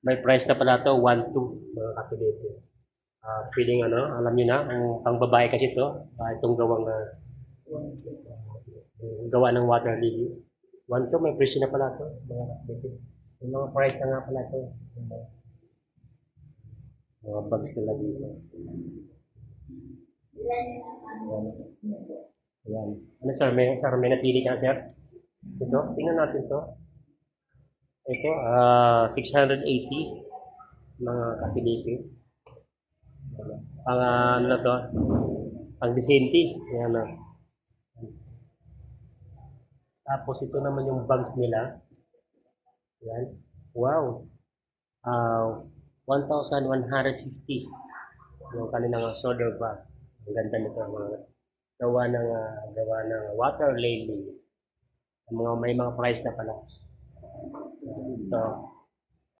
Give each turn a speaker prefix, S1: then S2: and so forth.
S1: May price na pala to, 1-2, mga kapilito. Ah, feeling ano, alam niyo na, ang pang babae kasi to, ah, itong gawang ah, gawa ng water lily. 1-2, may presyo na pala to, mga kapilito. Yung mga price na nga pala to. Yung mga, mga bags nila dito. Ayan. Ayan. Ano sir, may, sir, may napili ka sir? Ito, tingnan natin to. Ito, ah 680 mga kapiliti. Pang ah, ano to? Pang disente. Ayan na. Tapos ito naman yung bags nila. Ayan. Wow. Ah 1,150 yung kanilang shoulder bag. Ang ganda nito mga gawa ng ah, gawa ng water. Ang mga may mga price na pala. So